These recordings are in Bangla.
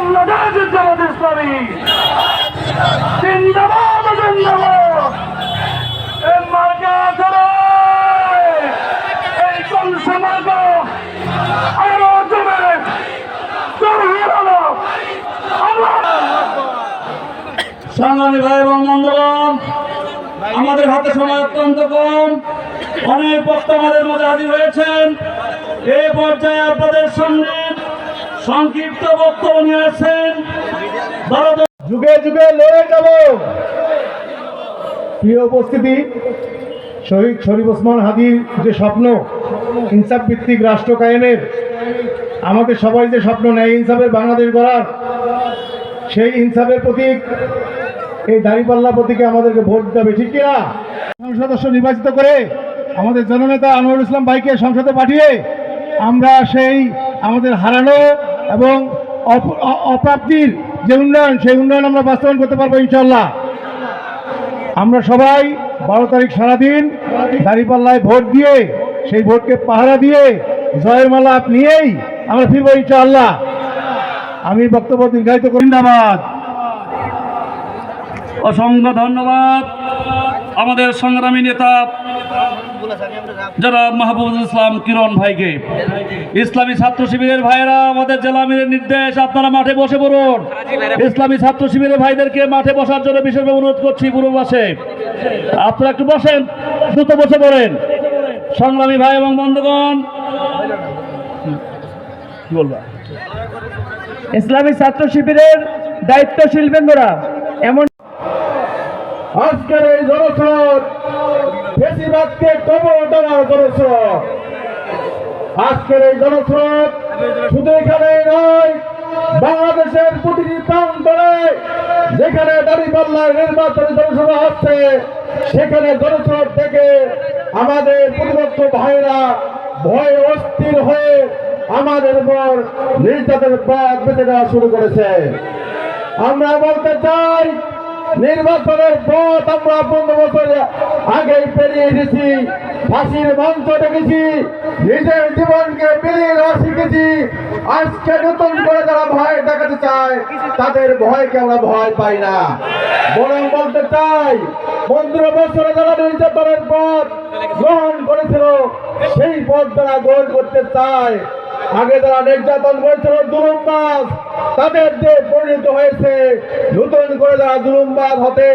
বাংলাদেশ জামাত ইসলামী। জিন্দাবাদ জিন্দাবাদ। আমাদের হাতে সময় অত্যন্ত কম। অনেক বক্তা আমাদের মধ্যে হাজির হয়েছেন। এই পর্যায়ে আপনাদের সামনে সংক্ষিপ্ত বক্তব্য নিয়ে আসছেন যুগে যুগে লড়ে যাব। প্রিয় উপস্থিতি, শহীদ শরীফ ওসমান হাদির যে স্বপ্ন, ইনসাফ ভিত্তিক রাষ্ট্র কায়েমের, আমাদের সবাই যে স্বপ্ন নেয় ইনসাফের বাংলাদেশ গড়ার, সেই ইনসাফের প্রতীক, এই দাঁড়িপাল্লা প্রতীকে আমাদেরকে ভোট দিতে হবে, ঠিক কিনা সদস্য নির্বাচিত করে আমাদের জননেতা আনোয়ারুল ইসলাম ভাইকে সংসদে পাঠিয়ে আমরা সেই আমাদের হারানো এবং অপ- অপ্রাপ্তির যে উন্নয়ন, সেই উন্নয়ন আমরা বাস্তবায়ন করতে পারব ইনশাল্লাহ আমরা সবাই বারো তারিখ সারাদিন দাঁড়িপাল্লায় ভোট দিয়ে, সেই ভোটকে পাহারা দিয়ে, জয়ের মালা নিয়েই আমরা ফিরবো ইনশাআল্লাহ। আমি বক্তব্য দীর্ঘায়িত করি। জিন্দাবাদ। অসংখ্য ধন্যবাদ। আমাদের সংগ্রামী নেতা যারা মাহবুবুল ইসলাম কিরণ ভাইকে। ইসলামী ছাত্র শিবিরের ভাইয়েরা, আমাদের জেলা আমিরের নির্দেশ, আপনারা মাঠে বসে পড়ুন। ইসলামী ছাত্র শিবিরের ভাইদেরকে মাঠে বসার জন্য বিশেষভাবে অনুরোধ করছি পুরো বসে আপনারা একটু বসেন, দ্রুত বসে পড়েন। সংগ্রামী ভাই এবং বন্ধুগণ ইসলামী ছাত্র শিবিরের দায়িত্বশীল বৃন্দরা, এমন আজকের এই জনস্রোত বেশিরভাগকে কবর দেওয়ার জনস্রোত আজকের এই জনস্রোত শুধু এখানে নয়, বাংলাদেশের প্রতিটি প্রান্তরে যেখানে দাঁড়িপাল্লার নির্বাচনী জনসভা হচ্ছে, সেখানে জনস্রোত থেকে আমাদের প্রতিপক্ষ ভাইরা ভয়ে অস্থির হয়ে আমাদের উপর নির্যাতনের পথ বেঁচে দেওয়া শুরু করেছে। আমরা বলতে চাই নির্বাচনের পথ আমরা পনেরো বছর আগেই পেরিয়ে এসেছি। ফাঁসির মঞ্চ দেখেছি নিজের জীবনকে দেওয়া শিখেছি। আজকে নতুন করে যারা ভয় দেখাতে চায়, তাদের ভয়কে আমরা ভয় পাই না। বরং বলতে চাই, পনেরো বছরে যারা নির্যাতনের পথ গ্রহণ করেছিল, সেই পথ যারা গ্রহণ করতে চায় আগে তারা নির্যাতন করেছিল দুরুম্বাস তাদের যে পরিণত হয়েছে। নতুন করে যারা দুরুম্বাস হতে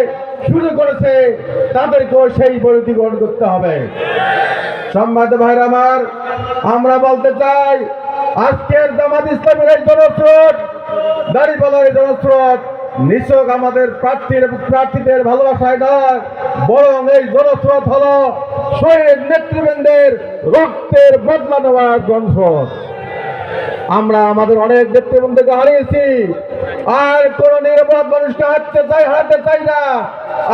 শুরু করেছে, তাদেরকেও সেই পরিণতি গ্রহণ করতে হবে। সম্মানিত ভাইরা আমার, আমরা বলতে চাই, আজকের জামাত ইসলামের এই জনস্রোত দাঁড়িপালার এই জনস্রোত নিছক আমাদের প্রার্থীর, প্রার্থীদের ভালোবাসায় নয়, বরং এই জনস্রোত হলো শহীদ নেতৃবৃন্দের রক্তের বদলা নেওয়ার জনস্রোত। আমরা আমাদের অনেক নেতৃবৃন্দকে হারিয়েছি। আর কোন নিরাপদ মানুষকে হারতে চাই হারাতে চাই না।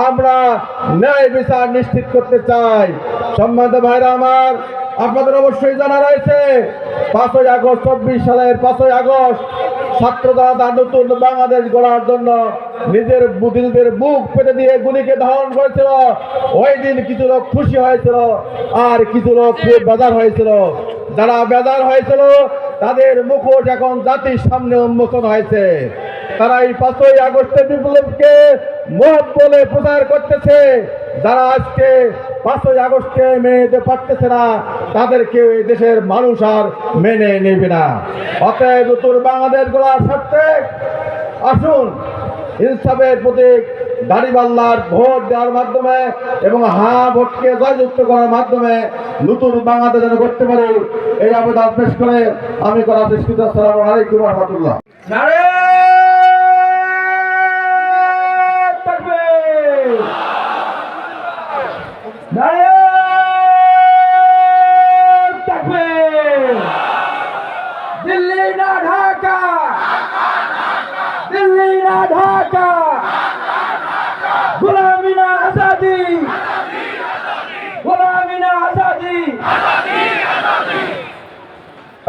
আমরা ন্যায় বিচার নিশ্চিত করতে চাই। সম্মানিত ভাইরা আমার, আপনাদের অবশ্যই জানা রয়েছে, পাঁচই আগস্ট, চব্বিশ সালের পাঁচই আগস্ট ছাত্র জনতা নতুন বাংলাদেশ গড়ার জন্য নিজের বু- নিজেদের বুক পেতে দিয়ে গুলিকে ধারণ করেছিল। ওই দিন কিছু লোক খুশি হয়েছিল, আর কিছু লোক খুব বেজার হয়েছিল। যারা বেজার হয়েছিল তাদের মুখোশ এখন জাতির সামনে উন্মোচন হয়েছে। তারা এই পাঁচই আগস্টের বিপ্লবকে মহৎ বলে প্রচার করতেছে। যারা আজকে পাঁচই আগস্টকে মেনে পারতেছে না, তাদেরকে এই দেশের মানুষ আর মেনে নেবে না। অতএব নতুন বাংলাদেশ গড়ার স্বার্থে আসুন, ইনসাফের প্রতীক দাড়িপাল্লার ভোট দেওয়ার মাধ্যমে এবং হা ভোটকে জয়যুক্ত করার মাধ্যমে নতুন বাংলাদেশ যেন করতে পারে, এই আবেদন পেশ করে আমি করা সৃষ্টিত সালাম আলাইকুম রহমতুল্লাহ। দিল্লি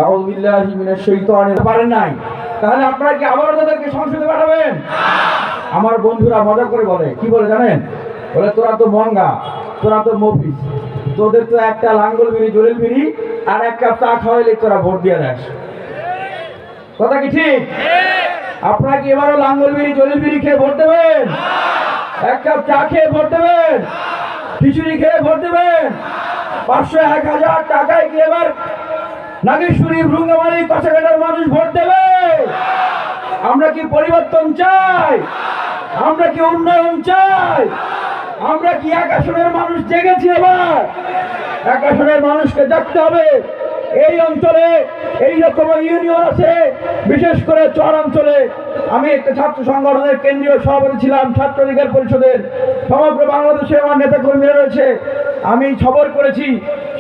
আউযু বিল্লাহি মিনাশ শাইতানির পারেন নাই। তাহলে আপনারা কি আবার তাদেরকে সংসদে পাঠাবেন? আমার বন্ধুরা মজা করে বলে, কি বলে জানেন? বলে, তোরা তো মঙ্গা, তোরা তো মফিস তোদের তো একটা লাঙ্গল বিড়ি, জলিল বিড়ি, আর এক কাপ চা খাওয়াইলে তোরা ভোট দিয়ে দেস কথা কি ঠিক? আপনারা কি এবারও লাঙ্গল বিড়ি, জলিল বিড়ি খেয়ে ভোট দেবেন? এক কাপ চা খেয়ে ভোট দেবেন? খিচুড়ি খেয়ে ভোট দেবেন? পাঁচশো এক হাজার টাকায় কি এবার নাগেশ্বরী ভৃঙ্গমারি কাছাকাটার মানুষ ভোট দেবে। আমরা কি পরিবর্তন চাই? আমরা কি উন্নয়ন চাই? আমরা কি এক আসনের মানুষ জেগেছি এবার? এক আসনের মানুষকে দেখতে হবে। এই অঞ্চলে, এই রকম ইউনিয়ন আছে, বিশেষ করে চর অঞ্চলে। আমি একটা ছাত্র সংগঠনের কেন্দ্রীয় সভাপতি ছিলাম, ছাত্র অধিকার পরিষদের সমগ্র বাংলাদেশে আমার নেতা কর্মীরা রয়েছে। আমি খবর করেছি,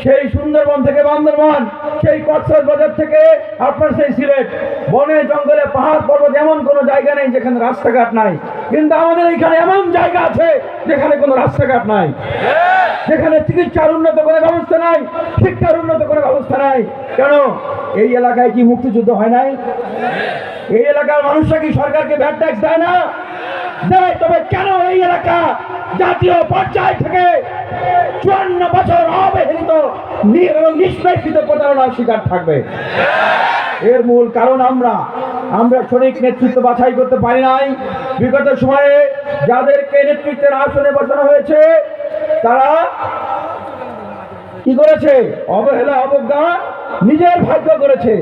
সেই সুন্দরবন থেকে বান্দরবান, সেই কক্সবাজার বাজার থেকে আপনার সেই সিলেট। বনে, জঙ্গলে, পাহাড়, পর্বত এমন কোনো জায়গা নেই যেখানে রাস্তাঘাট নাই। কিন্তু আমাদের এখানে এমন জায়গা আছে যেখানে কোনো রাস্তাঘাট নাই। যেখানে চিকিৎসার উন্নত কোনো ব্যবস্থা নাই, শিক্ষার উন্নত কোনো ব্যবস্থা নাই। কেন? এই এলাকায় কি মুক্তিযুদ্ধ হয় নাই? এই এলাকার মানুষরা কি সরকারকে ভ্যাট ট্যাক্স দেয় না? দেয়, তবে কেন এই এলাকা জাতীয় পর্যায় থেকে চুয়ান্ন বছর অবহেলিত নিষ্পেষিত প্রতারণার শিকার থাকবে। এর মূল কারণ আমরা। আমরা সঠিক নেতৃত্ব বাছাই করতে পারি নাই। বিগত সময়ে যাদেরকে নেতৃত্বের আসনে বসানো হয়েছে, তারা কি করেছে? অবহেলা, অবজ্ঞা নিজের ভাগ্য করেছে।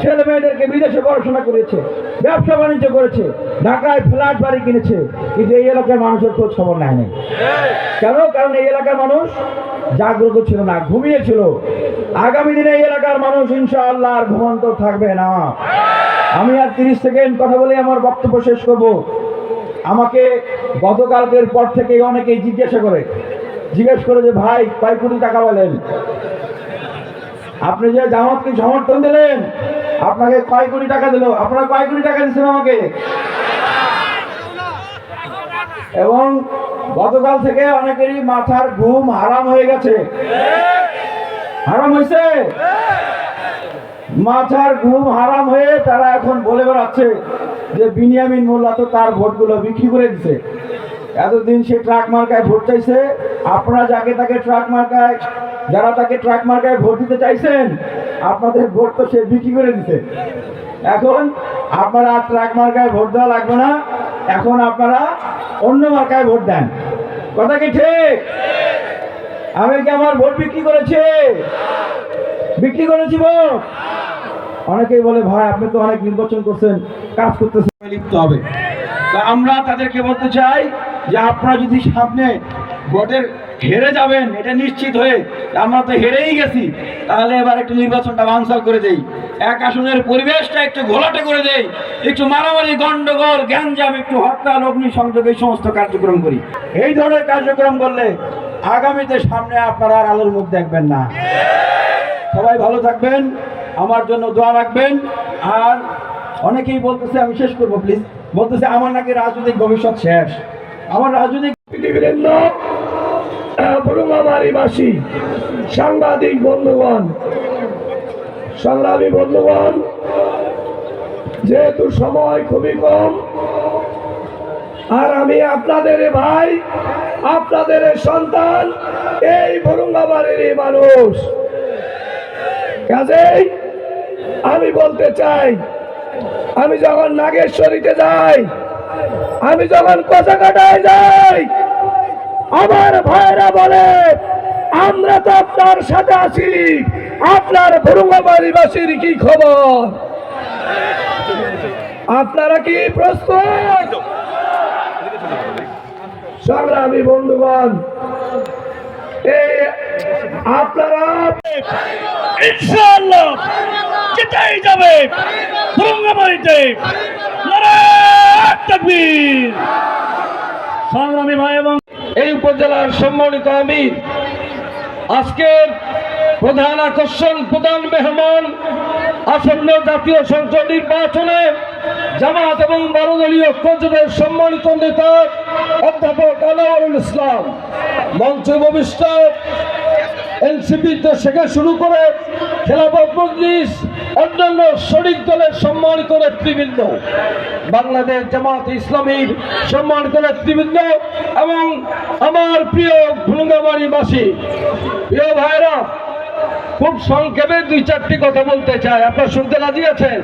ছেলে মেয়েদেরকে বিদেশে পড়াশোনা করেছে, ব্যবসা বাণিজ্য করেছে, ঢাকায় ফ্ল্যাট বাড়ি কিনেছে, কিন্তু এই এলাকার মানুষের খোঁজ খবর নেয় নাই। কেন? কারণ এই এলাকার মানুষ জাগ্রত ছিল না ঘুমিয়েছিল আগামী দিনে এই এলাকার মানুষ ইনশাআল্লাহ আর ঘুমন্ত থাকবে না। আমি আর তিরিশ সেকেন্ড কথা বলে আমার বক্তব্য শেষ করব। আমাকে গতকালকের পর থেকে অনেকেই জিজ্ঞাসা করে। জিজ্ঞেস করে যে, ভাই, কয় কোটি টাকা বলেন? আপনি যে জামাতকে সমর্থন দিলেন, আপনাকে কয় কোটি টাকা দিল? আপনারা কয় কোটি টাকা দিচ্ছেন আমাকে? এবং গতকাল থেকে অনেকেরই মাথার ঘুম হারাম হয়ে গেছে। হারাম হয়েছে? মাথার ঘুম হারাম হয়ে তারা এখন বলে বেড়াচ্ছে যে বিনিয়ামিন মোল্লা তো তার ভোটগুলো বিক্রি করে দিছে এতদিন সে ট্রাক মার্কায় ভোট চাইছে। আপনারা যাকে তাকে ট্রাক মার্কায়, যারা তাকে ট্রাক মার্কায় ভোট দিতে চাইছেন, আপনাদের ভোট তো সে বিক্রি করে দিছে। এখন আপনারা ট্রাক মার্কায় ভোট দেওয়া লাগবে না। এখন আপনারা অন্য মার্কায় ভোট দেন। কথা কি ঠিক? আমি কি আমার ভোট বিক্রি করেছে? বিক্রি করেছি ভোট? অনেকেই বলে, ভাই, আপনি তো অনেক নির্বাচন করছেন, কাজ করতেছেন লিখতে হবে। আমরা তাদেরকে বলতে চাই যে আপনারা যদি সামনে ভোটের হেরে যাবেন, এটা নিশ্চিত হয়ে আমরা তো হেরেই গেছি, তাহলে এবার একটু নির্বাচনটা বানসাল করে দেই। এক আসনের পরিবেশটা একটু ঘোলাটে করে দেই, একটু মারামারি, গন্ডগোল, গ্যাঞ্জাম, একটু হরতাল অগ্নিসংযোগ এই সমস্ত কার্যক্রম করি। এই ধরনের কার্যক্রম করলে আগামীতে সামনে আপনারা আর আলোর মুখ দেখবেন না। সবাই ভালো থাকবেন, আমার জন্য দোয়া রাখবেন, আর অনেকেই বলতেছে, আমি শেষ করব প্লিজ বলতেছে, আমার নাকি রাজনৈতিক ভবিষ্যৎ শেষ। আমার রাজনৈতিক বরুমামারিবাসী সাংবাদিক বন্ধুগণ, সংগ্রামী বন্ধুগণ, যেহেতু সময় খুবই কম, আর আমি আপনাদের ভাই, আপনাদের সন্তান, এই বরুঙ্গাবাড়ির মানুষ। কাজেই আমি বলতে চাই আমি যখন নাগেশ্বরীতে যাই, আমি যখন কচাকাটায় যাই, আমার ভাইরা বলে, আমরা তো আপনার সাথে আছি। আপনার বরুঙ্গাবাড়িবাসীর কি খবর? আপনারা কি প্রস্তুত? সংগ্রামী বন্ধুগণ এই আপনারা জিতেই যাবে সংগ্রামী ভাই এবং এই উপজেলার সম্মানিত আমির, আজকের প্রধান আকর্ষণ, প্রধান মেহমান, আসন্ন জাতীয় সংসদ নির্বাচনে জামাত এবং বারো দলীয় ঐক্যজোটের সম্মানিত নেতা অধ্যাপক আনোয়ারুল ইসলাম, মঞ্চ ভবিষ্যৎ এনসিপি থেকে শুরু করে খেলাফত মজলিস, অন্যান্য শরিক দলের সম্মানিত নেতৃবৃন্দ বাংলাদেশ জামাত ইসলামীর সম্মানিত নেতৃবৃন্দ এবং আমার প্রিয় ভুলঙ্গাবাড়িবাসী, প্রিয় ভাইরা খুব সংক্ষেপে দুই চারটি কথা বলতে চাই। আপনারা শুনতে রাজি আছেন?